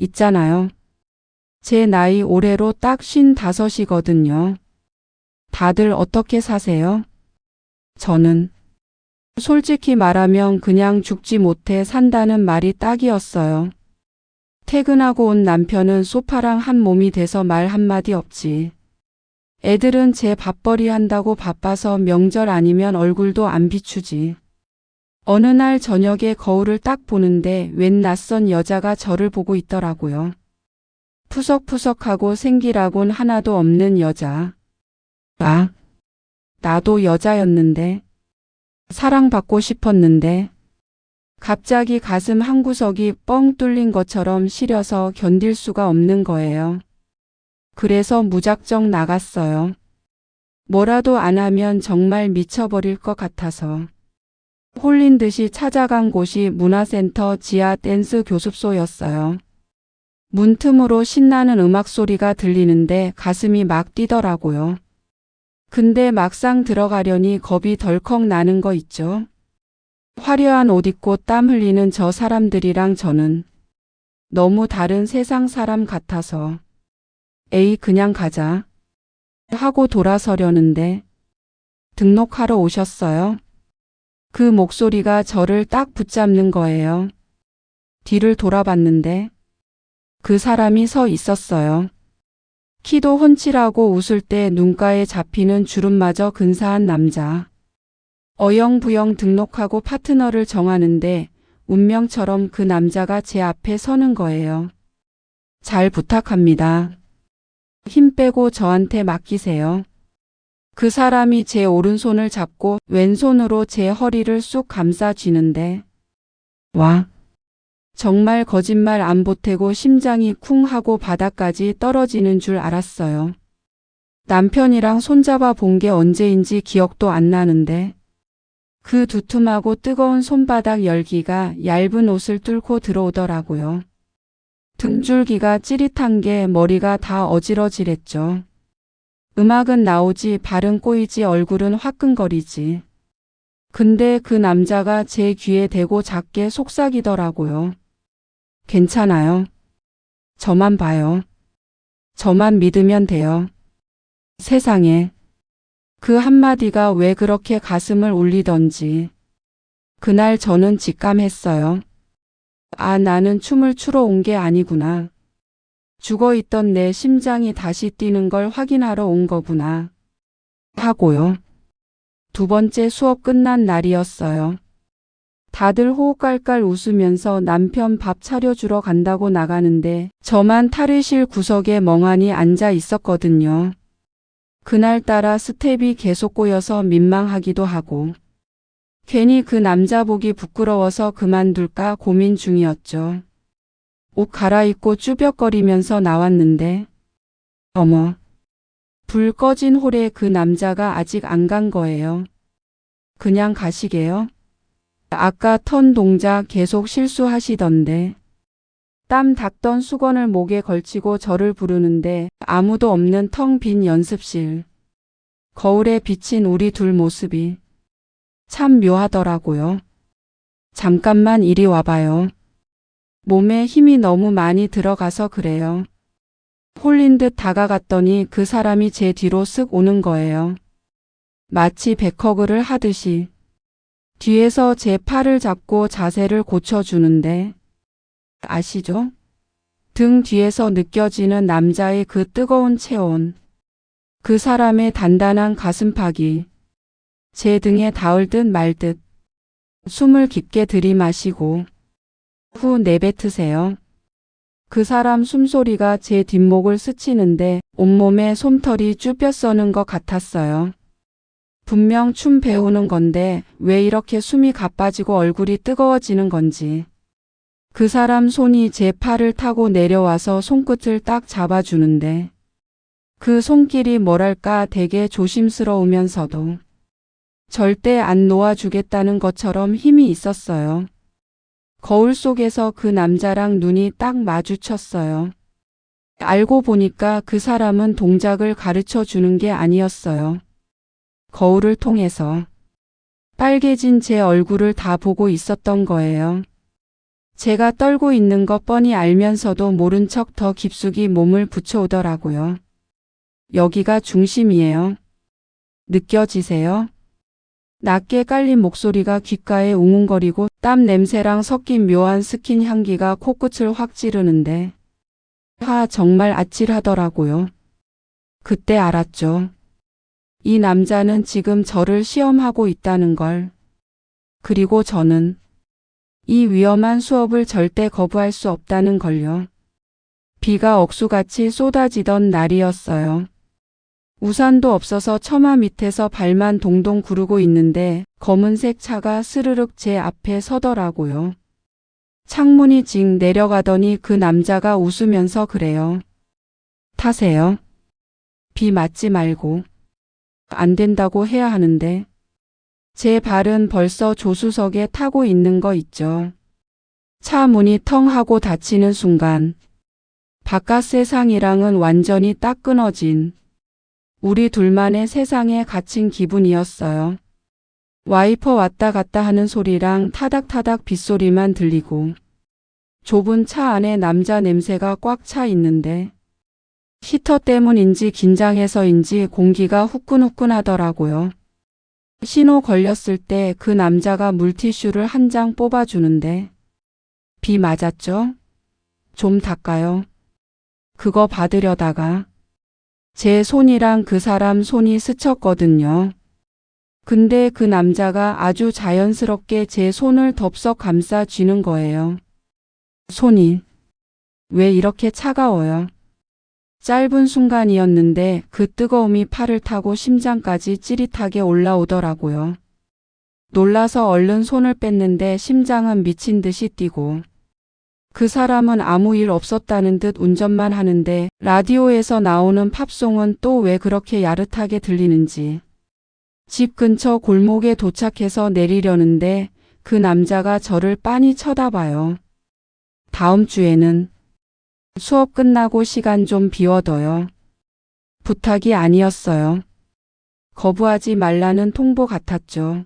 있잖아요. 제 나이 올해로 딱쉰 다섯이거든요. 다들 어떻게 사세요? 저는 솔직히 말하면 그냥 죽지 못해 산다는 말이 딱이었어요. 퇴근하고 온 남편은 소파랑 한 몸이 돼서 말 한마디 없지. 애들은 제 밥벌이 한다고 바빠서 명절 아니면 얼굴도 안 비추지. 어느 날 저녁에 거울을 딱 보는데 웬 낯선 여자가 저를 보고 있더라고요. 푸석푸석하고 생기라곤 하나도 없는 여자. 아, 나도 여자였는데. 사랑받고 싶었는데. 갑자기 가슴 한 구석이 뻥 뚫린 것처럼 시려서 견딜 수가 없는 거예요. 그래서 무작정 나갔어요. 뭐라도 안 하면 정말 미쳐버릴 것 같아서. 홀린 듯이 찾아간 곳이 문화센터 지하 댄스 교습소였어요. 문틈으로 신나는 음악 소리가 들리는데 가슴이 막 뛰더라고요. 근데 막상 들어가려니 겁이 덜컥 나는 거 있죠. 화려한 옷 입고 땀 흘리는 저 사람들이랑 저는 너무 다른 세상 사람 같아서 에이 그냥 가자 하고 돌아서려는데 등록하러 오셨어요? 그 목소리가 저를 딱 붙잡는 거예요. 뒤를 돌아봤는데 그 사람이 서 있었어요. 키도 훤칠하고 웃을 때 눈가에 잡히는 주름마저 근사한 남자. 어영부영 등록하고 파트너를 정하는데 운명처럼 그 남자가 제 앞에 서는 거예요. 잘 부탁합니다. 힘 빼고 저한테 맡기세요. 그 사람이 제 오른손을 잡고 왼손으로 제 허리를 쑥 감싸 쥐는데 와 정말 거짓말 안 보태고 심장이 쿵 하고 바닥까지 떨어지는 줄 알았어요. 남편이랑 손잡아 본 게 언제인지 기억도 안 나는데 그 두툼하고 뜨거운 손바닥 열기가 얇은 옷을 뚫고 들어오더라고요. 등줄기가 찌릿한 게 머리가 다 어지러지랬죠. 음악은 나오지 발은 꼬이지 얼굴은 화끈거리지. 근데 그 남자가 제 귀에 대고 작게 속삭이더라고요. 괜찮아요. 저만 봐요. 저만 믿으면 돼요. 세상에. 그 한마디가 왜 그렇게 가슴을 울리던지. 그날 저는 직감했어요. 아, 나는 춤을 추러 온 게 아니구나. 죽어 있던 내 심장이 다시 뛰는 걸 확인하러 온 거구나. 하고요. 두 번째 수업 끝난 날이었어요. 다들 호흡 깔깔 웃으면서 남편 밥 차려주러 간다고 나가는데 저만 탈의실 구석에 멍하니 앉아 있었거든요. 그날따라 스텝이 계속 꼬여서 민망하기도 하고 괜히 그 남자 보기 부끄러워서 그만둘까 고민 중이었죠. 옷 갈아입고 쭈뼛거리면서 나왔는데 어머 불 꺼진 홀에 그 남자가 아직 안 간 거예요. 그냥 가시게요? 아까 턴 동작 계속 실수하시던데. 땀 닦던 수건을 목에 걸치고 저를 부르는데 아무도 없는 텅 빈 연습실. 거울에 비친 우리 둘 모습이 참 묘하더라고요. 잠깐만 이리 와봐요. 몸에 힘이 너무 많이 들어가서 그래요. 홀린 듯 다가갔더니 그 사람이 제 뒤로 쓱 오는 거예요. 마치 백허그를 하듯이 뒤에서 제 팔을 잡고 자세를 고쳐주는데 아시죠? 등 뒤에서 느껴지는 남자의 그 뜨거운 체온. 그 사람의 단단한 가슴팍이 제 등에 닿을 듯 말 듯. 숨을 깊게 들이마시고 후 내뱉으세요. 그 사람 숨소리가 제 뒷목을 스치는데 온몸에 솜털이 쭈뼛 써는 것 같았어요. 분명 춤 배우는 건데 왜 이렇게 숨이 가빠지고 얼굴이 뜨거워지는 건지. 그 사람 손이 제 팔을 타고 내려와서 손끝을 딱 잡아주는데 그 손길이 뭐랄까 되게 조심스러우면서도 절대 안 놓아주겠다는 것처럼 힘이 있었어요. 거울 속에서 그 남자랑 눈이 딱 마주쳤어요. 알고 보니까 그 사람은 동작을 가르쳐 주는 게 아니었어요. 거울을 통해서 빨개진 제 얼굴을 다 보고 있었던 거예요. 제가 떨고 있는 것 뻔히 알면서도 모른 척 더 깊숙이 몸을 붙여오더라고요. 여기가 중심이에요. 느껴지세요? 낮게 깔린 목소리가 귓가에 웅웅거리고 땀 냄새랑 섞인 묘한 스킨 향기가 코끝을 확 찌르는데 하 정말 아찔하더라고요. 그때 알았죠. 이 남자는 지금 저를 시험하고 있다는 걸. 그리고 저는 이 위험한 수업을 절대 거부할 수 없다는 걸요. 비가 억수같이 쏟아지던 날이었어요. 우산도 없어서 처마 밑에서 발만 동동 구르고 있는데 검은색 차가 스르륵 제 앞에 서더라고요. 창문이 직 내려가더니 그 남자가 웃으면서 그래요. 타세요. 비 맞지 말고. 안 된다고 해야 하는데. 제 발은 벌써 조수석에 타고 있는 거 있죠. 차 문이 텅 하고 닫히는 순간 바깥 세상이랑은 완전히 딱 끊어진 우리 둘만의 세상에 갇힌 기분이었어요. 와이퍼 왔다 갔다 하는 소리랑 타닥타닥 빗소리만 들리고 좁은 차 안에 남자 냄새가 꽉 차 있는데 히터 때문인지 긴장해서인지 공기가 후끈후끈하더라고요. 신호 걸렸을 때 그 남자가 물티슈를 한 장 뽑아주는데 비 맞았죠? 좀 닦아요. 그거 받으려다가 제 손이랑 그 사람 손이 스쳤거든요. 근데 그 남자가 아주 자연스럽게 제 손을 덥석 감싸 쥐는 거예요. 손이 왜 이렇게 차가워요? 짧은 순간이었는데 그 뜨거움이 팔을 타고 심장까지 찌릿하게 올라오더라고요. 놀라서 얼른 손을 뺐는데 심장은 미친 듯이 뛰고 그 사람은 아무 일 없었다는 듯 운전만 하는데 라디오에서 나오는 팝송은 또 왜 그렇게 야릇하게 들리는지 집 근처 골목에 도착해서 내리려는데 그 남자가 저를 빤히 쳐다봐요. 다음 주에는 수업 끝나고 시간 좀 비워둬요. 부탁이 아니었어요. 거부하지 말라는 통보 같았죠.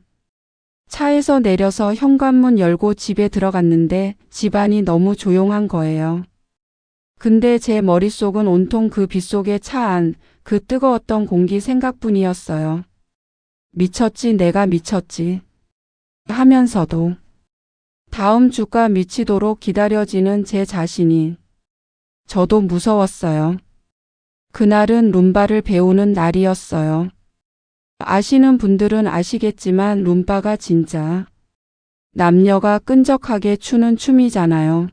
차에서 내려서 현관문 열고 집에 들어갔는데 집안이 너무 조용한 거예요. 근데 제 머릿속은 온통 그 빗속에 차안, 그 뜨거웠던 공기 생각뿐이었어요. 미쳤지, 내가 미쳤지. 하면서도 다음 주가 미치도록 기다려지는 제 자신이 저도 무서웠어요. 그날은 룸바를 배우는 날이었어요. 아시는 분들은 아시겠지만 룸바가 진짜 남녀가 끈적하게 추는 춤이잖아요.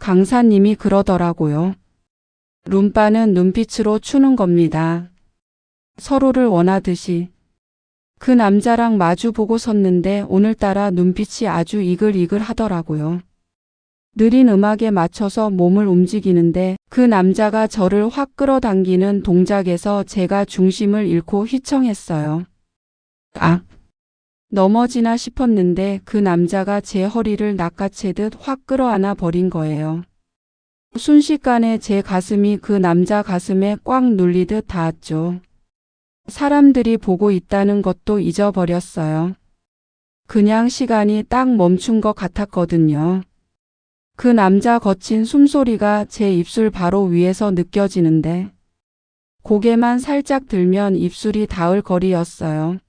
강사님이 그러더라고요. 룸바는 눈빛으로 추는 겁니다. 서로를 원하듯이. 그 남자랑 마주 보고 섰는데 오늘따라 눈빛이 아주 이글이글 하더라고요. 느린 음악에 맞춰서 몸을 움직이는데 그 남자가 저를 확 끌어당기는 동작에서 제가 중심을 잃고 휘청했어요. 아! 넘어지나 싶었는데 그 남자가 제 허리를 낚아채듯 확 끌어안아 버린 거예요. 순식간에 제 가슴이 그 남자 가슴에 꽉 눌리듯 닿았죠. 사람들이 보고 있다는 것도 잊어버렸어요. 그냥 시간이 딱 멈춘 것 같았거든요. 그 남자 거친 숨소리가 제 입술 바로 위에서 느껴지는데 고개만 살짝 들면 입술이 닿을 거리였어요.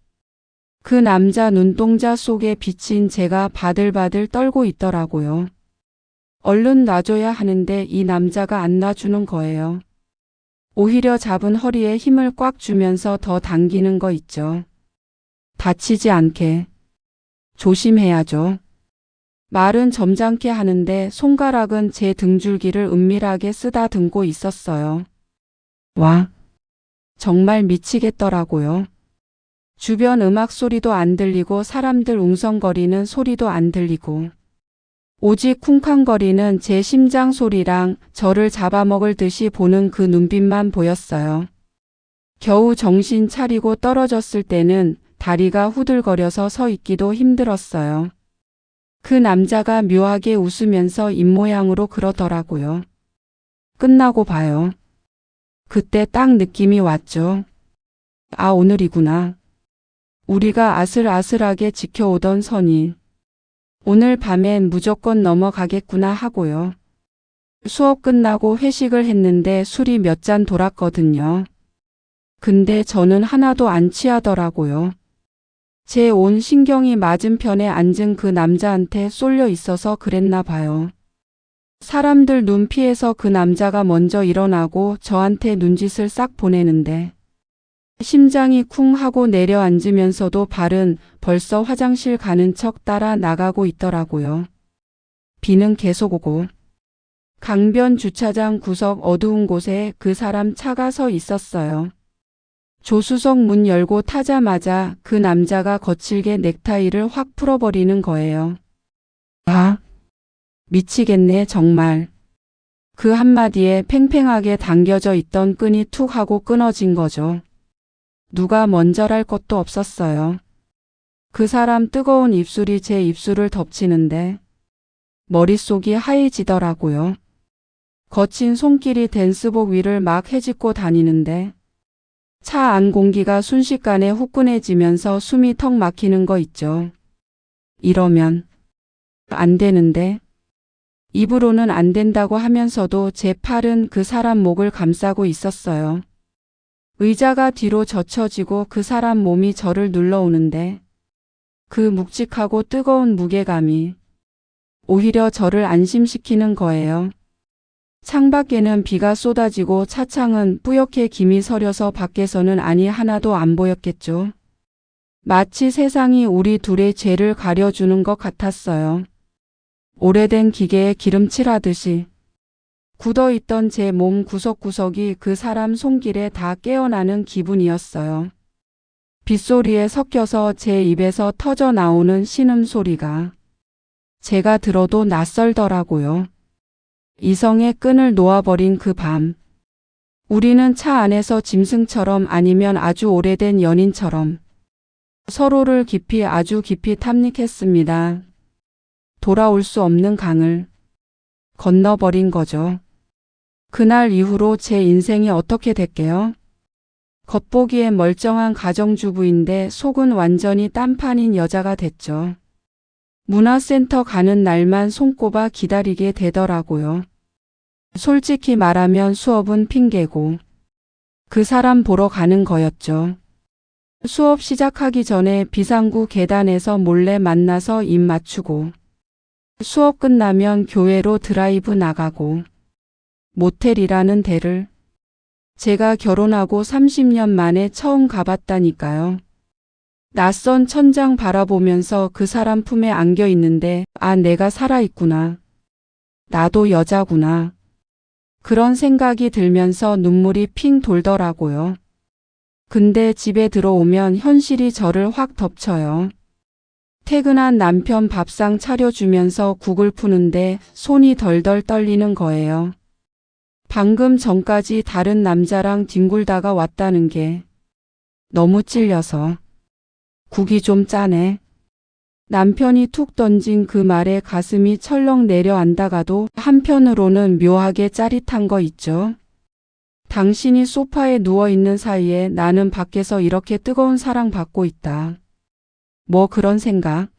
그 남자 눈동자 속에 비친 제가 바들바들 떨고 있더라고요. 얼른 놔줘야 하는데 이 남자가 안 놔주는 거예요. 오히려 잡은 허리에 힘을 꽉 주면서 더 당기는 거 있죠. 다치지 않게. 조심해야죠. 말은 점잖게 하는데 손가락은 제 등줄기를 은밀하게 쓰다듬고 있었어요. 와, 정말 미치겠더라고요. 주변 음악 소리도 안 들리고 사람들 웅성거리는 소리도 안 들리고 오직 쿵쾅거리는 제 심장 소리랑 저를 잡아먹을 듯이 보는 그 눈빛만 보였어요. 겨우 정신 차리고 떨어졌을 때는 다리가 후들거려서 서 있기도 힘들었어요. 그 남자가 묘하게 웃으면서 입모양으로 그러더라고요. 끝나고 봐요. 그때 딱 느낌이 왔죠. 아, 오늘이구나. 우리가 아슬아슬하게 지켜오던 선이 오늘 밤엔 무조건 넘어가겠구나 하고요. 수업 끝나고 회식을 했는데 술이 몇 잔 돌았거든요. 근데 저는 하나도 안 취하더라고요. 제 온 신경이 맞은편에 앉은 그 남자한테 쏠려 있어서 그랬나 봐요. 사람들 눈 피해서 그 남자가 먼저 일어나고 저한테 눈짓을 싹 보내는데 심장이 쿵 하고 내려앉으면서도 발은 벌써 화장실 가는 척 따라 나가고 있더라고요. 비는 계속 오고 강변 주차장 구석 어두운 곳에 그 사람 차가 서 있었어요. 조수석 문 열고 타자마자 그 남자가 거칠게 넥타이를 확 풀어버리는 거예요. 아, 미치겠네, 정말. 그 한마디에 팽팽하게 당겨져 있던 끈이 툭 하고 끊어진 거죠. 누가 먼저랄 것도 없었어요. 그 사람 뜨거운 입술이 제 입술을 덮치는데 머릿속이 하얘지더라고요. 거친 손길이 댄스복 위를 막 헤집고 다니는데 차 안 공기가 순식간에 후끈해지면서 숨이 턱 막히는 거 있죠. 이러면 안 되는데 입으로는 안 된다고 하면서도 제 팔은 그 사람 목을 감싸고 있었어요. 의자가 뒤로 젖혀지고 그 사람 몸이 저를 눌러오는데 그 묵직하고 뜨거운 무게감이 오히려 저를 안심시키는 거예요. 창밖에는 비가 쏟아지고 차창은 뿌옇게 김이 서려서 밖에서는 아니 하나도 안 보였겠죠. 마치 세상이 우리 둘의 죄를 가려주는 것 같았어요. 오래된 기계에 기름칠하듯이 굳어있던 제 몸 구석구석이 그 사람 손길에 다 깨어나는 기분이었어요. 빗소리에 섞여서 제 입에서 터져 나오는 신음소리가 제가 들어도 낯설더라고요. 이성의 끈을 놓아버린 그 밤. 우리는 차 안에서 짐승처럼 아니면 아주 오래된 연인처럼 서로를 깊이 아주 깊이 탐닉했습니다. 돌아올 수 없는 강을 건너버린 거죠. 그날 이후로 제 인생이 어떻게 됐게요? 겉보기엔 멀쩡한 가정주부인데 속은 완전히 딴판인 여자가 됐죠. 문화센터 가는 날만 손꼽아 기다리게 되더라고요. 솔직히 말하면 수업은 핑계고 그 사람 보러 가는 거였죠. 수업 시작하기 전에 비상구 계단에서 몰래 만나서 입 맞추고 수업 끝나면 교회로 드라이브 나가고 모텔이라는 데를 제가 결혼하고 30년 만에 처음 가봤다니까요. 낯선 천장 바라보면서 그 사람 품에 안겨 있는데 아 내가 살아있구나. 나도 여자구나. 그런 생각이 들면서 눈물이 핑 돌더라고요. 근데 집에 들어오면 현실이 저를 확 덮쳐요. 퇴근한 남편 밥상 차려주면서 국을 푸는데 손이 덜덜 떨리는 거예요. 방금 전까지 다른 남자랑 뒹굴다가 왔다는 게 너무 찔려서 국이 좀 짜네. 남편이 툭 던진 그 말에 가슴이 철렁 내려앉다가도 한편으로는 묘하게 짜릿한 거 있죠. 당신이 소파에 누워있는 사이에 나는 밖에서 이렇게 뜨거운 사랑 받고 있다. 뭐 그런 생각.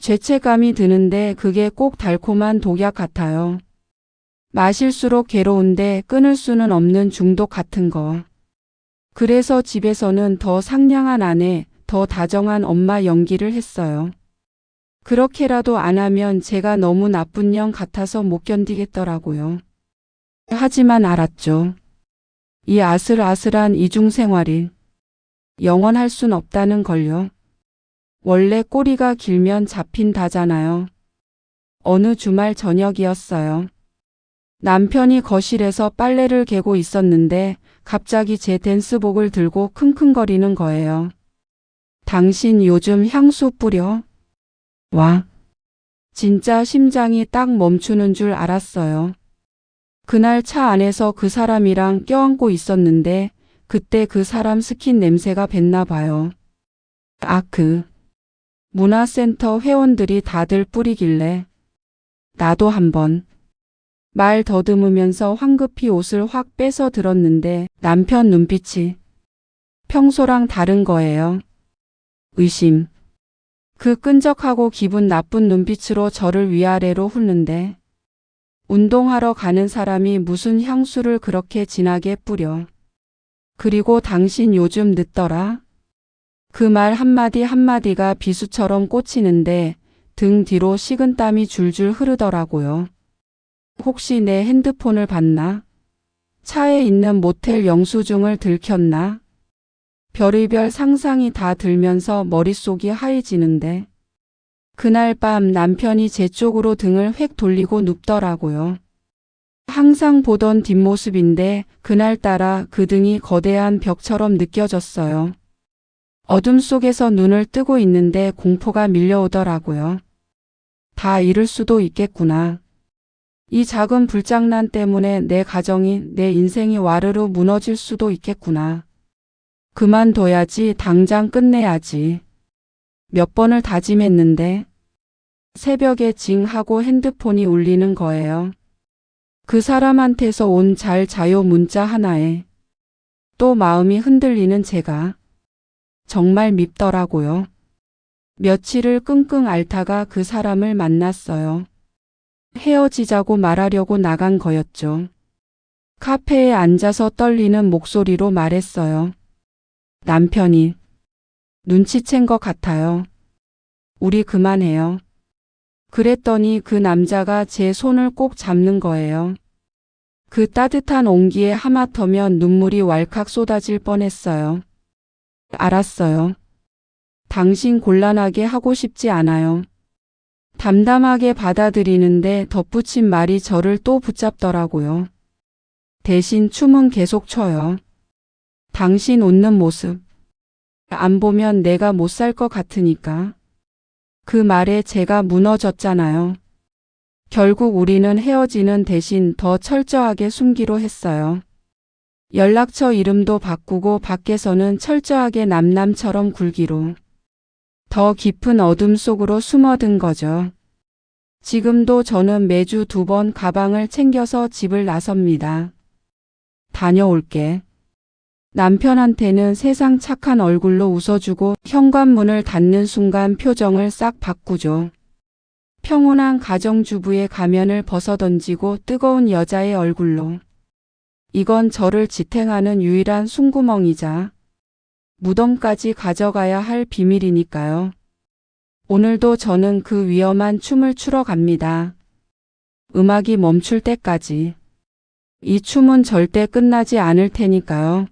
죄책감이 드는데 그게 꼭 달콤한 독약 같아요. 마실수록 괴로운데 끊을 수는 없는 중독 같은 거. 그래서 집에서는 더 상냥한 아내, 더 다정한 엄마 연기를 했어요. 그렇게라도 안 하면 제가 너무 나쁜 년 같아서 못 견디겠더라고요. 하지만 알았죠. 이 아슬아슬한 이중 생활이 영원할 순 없다는 걸요. 원래 꼬리가 길면 잡힌 다잖아요. 어느 주말 저녁이었어요. 남편이 거실에서 빨래를 개고 있었는데 갑자기 제 댄스복을 들고 킁킁거리는 거예요. 당신 요즘 향수 뿌려? 와. 진짜 심장이 딱 멈추는 줄 알았어요. 그날 차 안에서 그 사람이랑 껴안고 있었는데 그때 그 사람 스킨 냄새가 뱄나 봐요. 아, 그. 문화센터 회원들이 다들 뿌리길래 나도 한번 말 더듬으면서 황급히 옷을 확 빼서 들었는데 남편 눈빛이 평소랑 다른 거예요. 의심. 그 끈적하고 기분 나쁜 눈빛으로 저를 위아래로 훑는데 운동하러 가는 사람이 무슨 향수를 그렇게 진하게 뿌려. 그리고 당신 요즘 늦더라. 그 말 한마디 한마디가 비수처럼 꽂히는데 등 뒤로 식은땀이 줄줄 흐르더라고요. 혹시 내 핸드폰을 봤나? 차에 있는 모텔 영수증을 들켰나? 별의별 상상이 다 들면서 머릿속이 하얘지는데 그날 밤 남편이 제 쪽으로 등을 획 돌리고 눕더라고요. 항상 보던 뒷모습인데 그날따라 그 등이 거대한 벽처럼 느껴졌어요. 어둠 속에서 눈을 뜨고 있는데 공포가 밀려오더라고요. 다 잃을 수도 있겠구나. 이 작은 불장난 때문에 내 가정이, 내 인생이 와르르 무너질 수도 있겠구나. 그만둬야지, 당장 끝내야지. 몇 번을 다짐했는데, 새벽에 징 하고 핸드폰이 울리는 거예요. 그 사람한테서 온 잘 자요 문자 하나에 또 마음이 흔들리는 제가 정말 밉더라고요. 며칠을 끙끙 앓다가 그 사람을 만났어요. 헤어지자고 말하려고 나간 거였죠. 카페에 앉아서 떨리는 목소리로 말했어요. 남편이 눈치챈 것 같아요. 우리 그만해요. 그랬더니 그 남자가 제 손을 꼭 잡는 거예요. 그 따뜻한 온기에 하마터면 눈물이 왈칵 쏟아질 뻔했어요. 알았어요. 당신 곤란하게 하고 싶지 않아요. 담담하게 받아들이는데 덧붙인 말이 저를 또 붙잡더라고요. 대신 춤은 계속 춰요. 당신 웃는 모습. 안 보면 내가 못 살 것 같으니까. 그 말에 제가 무너졌잖아요. 결국 우리는 헤어지는 대신 더 철저하게 숨기로 했어요. 연락처 이름도 바꾸고 밖에서는 철저하게 남남처럼 굴기로. 더 깊은 어둠 속으로 숨어든 거죠. 지금도 저는 매주 두 번 가방을 챙겨서 집을 나섭니다. 다녀올게. 남편한테는 세상 착한 얼굴로 웃어주고 현관문을 닫는 순간 표정을 싹 바꾸죠. 평온한 가정주부의 가면을 벗어던지고 뜨거운 여자의 얼굴로. 이건 저를 지탱하는 유일한 숨구멍이자 무덤까지 가져가야 할 비밀이니까요. 오늘도 저는 그 위험한 춤을 추러 갑니다. 음악이 멈출 때까지. 이 춤은 절대 끝나지 않을 테니까요.